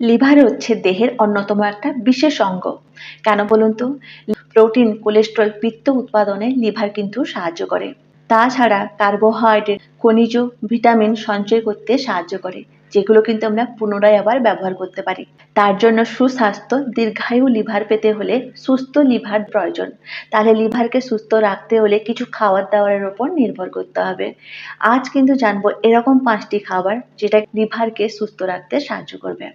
Liver হচ্ছে দেহের অন্যতম একটা বিশেষ অঙ্গ। কেন বলুন তো? প্রোটিন, কোলেস্ট্রল পিত্ত উৎপাদনে লিভার কিন্তু সাহায্য করে। তাছাড়া কার্বোহাইড্রেট, খনিজ, ভিটামিন সঞ্চয় করতে সাহায্য করে, যেগুলো কিন্তু আমরা পুনরায় আবার ব্যবহার করতে পারি। তার জন্য সুস্বাস্থ্য, দীর্ঘায়ু লিভার পেতে হলে সুস্থ লিভার প্রয়োজন। তাহলে লিভারকে সুস্থ রাখতে হলে কিছু খাবার দাবারের ওপর নির্ভর করতে হবে। আজ কিন্তু জানব এরকম পাঁচটি খাবার, যেটা লিভারকে সুস্থ রাখতে সাহায্য করবে।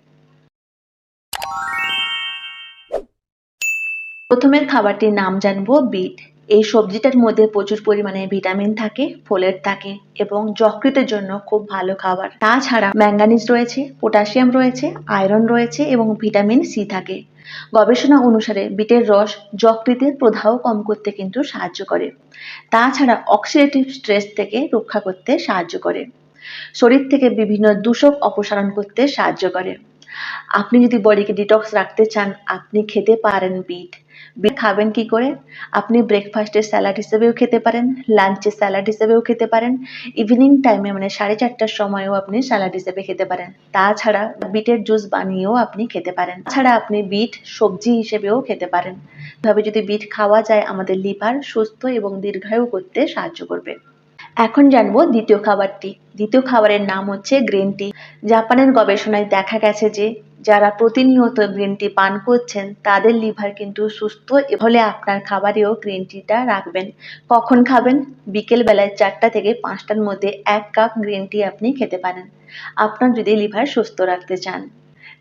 প্রথমের খাবারটির নাম জানব বিট। এই সবজিটার মধ্যে প্রচুর পরিমাণে ভিটামিন থাকে ফোলেট থাকে এবং যকৃতের জন্য খুব ভালো খাবার। তাছাড়া ম্যাঙ্গানিজ রয়েছে, পটাশিয়াম রয়েছে, আয়রন রয়েছে এবং ভিটামিন সি থাকে। গবেষণা অনুসারে বিটের রস যকৃতের প্রদাহ কম করতে কিন্তু সাহায্য করে। তাছাড়া অক্সিডেটিভ স্ট্রেস থেকে রক্ষা করতে সাহায্য করে। শরীর থেকে বিভিন্ন দূষক অপসারণ করতে সাহায্য করে। আপনি যদি বডিকে ডিটক্স রাখতে চান, আপনি খেতে পারেন বিট বিট খাবেন কি করে? আপনি ব্রেকফাস্টের স্যালাড হিসেবেও খেতে পারেন লাঞ্চের স্যালাড হিসেবেও খেতে পারেন ইভিনিং টাইমে মানে সাড়ে চারটার সময়ও আপনি স্যালাড হিসেবে খেতে পারেন। তাছাড়া বিটের জুস বানিয়েও আপনি খেতে পারেন। তাছাড়া আপনি বিট সবজি হিসেবেও খেতে পারেন। এভাবে যদি বিট খাওয়া যায়, আমাদের লিভার সুস্থ এবং দীর্ঘায়ু করতে সাহায্য করবে। এখন জানব দ্বিতীয় খাবারটি। দ্বিতীয় খাবারের নাম হচ্ছে গ্রিন টি। জাপানের গবেষণায় দেখা গেছে যে, যারা প্রতিনিয়ত গ্রিন টি পান করছেন, তাদের লিভার কিন্তু সুস্থ হলে আপনার খাবারেও গ্রিন টিটা রাখবেন। কখন খাবেন? বিকেল বেলায় চারটা থেকে পাঁচটার মধ্যে এক কাপ গ্রিন টি আপনি খেতে পারেন। আপনার যদি লিভার সুস্থ রাখতে চান।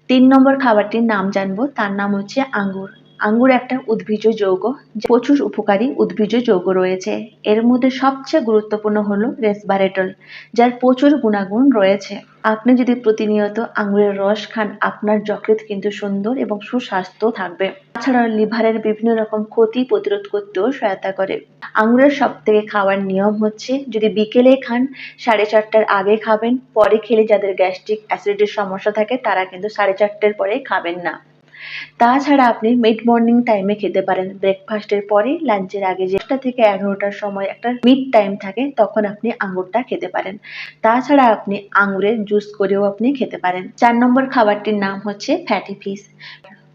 তিন নম্বর খাবারটির নাম জানব, তার নাম হচ্ছে আঙ্গুর। আঙ্গুর একটা উদ্ভিজ যৌগ প্রচুর উপকারী উদ্ভিজ যৌগ রয়েছে। এর মধ্যে সবচেয়ে গুরুত্বপূর্ণ হলো রেসভারেটল যার প্রচুর গুণাগুণ রয়েছে। আপনি যদি প্রতিনিয়ত আঙ্গুরের রস খান, আপনার যকৃৎ কিন্তু সুন্দর এবং সুস্বাস্থ্য থাকবে। তাছাড়া লিভারের বিভিন্ন রকম ক্ষতি প্রতিরোধ করতেও সহায়তা করে। আঙ্গুরের সব থেকে খাওয়ার নিয়ম হচ্ছে, যদি বিকেলে খান, সাড়ে চারটার আগে খাবেন, পরে খেলে যাদের গ্যাস্ট্রিক অ্যাসিডিটির সমস্যা থাকে, তারা কিন্তু সাড়ে চারটের পরে খাবেন না। তাছাড়া আপনি মিড মর্নিং টাইমে খেতে পারেন। ব্রেকফাস্টের পরে লাঞ্চের আগে যেটা থেকে এগারোটার সময় একটা মিড টাইম থাকে, তখন আপনি আঙুরটা খেতে পারেন। তাছাড়া আপনি আঙুরের জুস করেও আপনি খেতে পারেন। চার নম্বর খাবারটির নাম হচ্ছে ফ্যাটি ফিস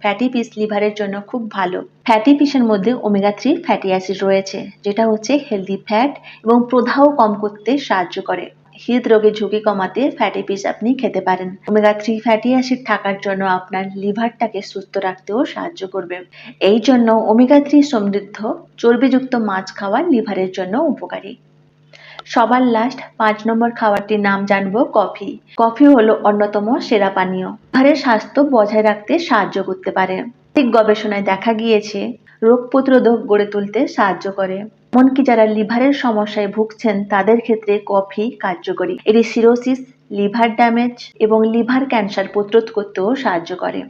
ফ্যাটি ফিশ লিভারের জন্য খুব ভালো। ফ্যাটি ফিশের মধ্যে ওমেগা থ্রি ফ্যাটি অ্যাসিড রয়েছে, যেটা হচ্ছে হেলদি ফ্যাট এবং প্রদাহ কম করতে সাহায্য করে। হৃদরোগের ঝুঁকি কমাতে ফ্যাটি ফিশ আপনি খেতে পারেন। ওমেগা থ্রি ফ্যাটি অ্যাসিড থাকার জন্য আপনার লিভারটাকে সুস্থ রাখতেও সাহায্য করবে। এই জন্য ওমেগা থ্রি সমৃদ্ধ, চর্বিযুক্ত মাছ খাওয়া লিভারের জন্য উপকারী। সবার লাস্ট পাঁচ নম্বর খাবারটির নাম জানব কফি কফি হলো অন্যতম সেরা পানীয়। লিভারের স্বাস্থ্য বজায় রাখতে সাহায্য করতে পারে। গবেষণায় দেখা গিয়েছে, রোগ প্রতিরোধক গড়ে তুলতে সাহায্য করে। এমনকি যারা লিভারের সমস্যায় ভুগছেন, তাদের ক্ষেত্রে কফি কার্যকরী। এটি সিরোসিস, লিভার ড্যামেজ এবং লিভার ক্যান্সার প্রতিরোধ করতেও সাহায্য করে।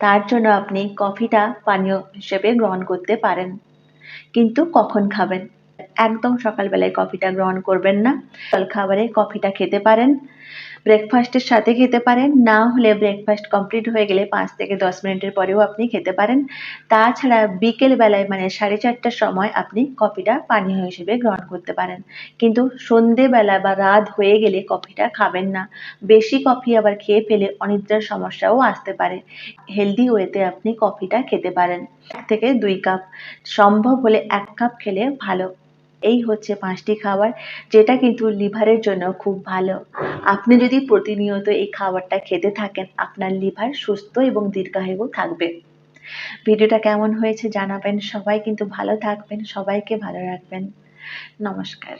তার জন্য আপনি কফিটা পানীয় হিসেবে গ্রহণ করতে পারেন, কিন্তু কখন খাবেন? একদম সকালবেলায় কফিটা গ্রহণ করবেন না। জল খাবারে কফিটা খেতে পারেন ব্রেকফাস্টের সাথে খেতে পারেন, না হলে ব্রেকফাস্ট কমপ্লিট হয়ে গেলে পাঁচ থেকে দশ মিনিটের পরেও আপনি খেতে পারেন। তাছাড়া বিকেল বেলায় মানে সাড়ে চারটার সময় আপনি কফিটা পানীয় হিসেবে গ্রহণ করতে পারেন। কিন্তু সন্ধেবেলা বা রাত হয়ে গেলে কফিটা খাবেন না। বেশি কফি আবার খেয়ে ফেলে অনিদ্রার সমস্যাও আসতে পারে। হেলদি ওয়েতে আপনি কফিটা খেতে পারেন। এক থেকে দুই কাপ সম্ভব হলে এক কাপ খেলে ভালো। এই হচ্ছে পাঁচটি খাবার যেটা কিন্তু লিভারের জন্য খুব ভালো। আপনি যদি প্রতিনিয়ত এই খাবারটা খেতে থাকেন, আপনার লিভার সুস্থ এবং দীর্ঘায়ু থাকবে। ভিডিওটা কেমন হয়েছে জানাবেন। সবাই কিন্তু ভালো থাকবেন, সবাইকে ভালো রাখবেন। নমস্কার।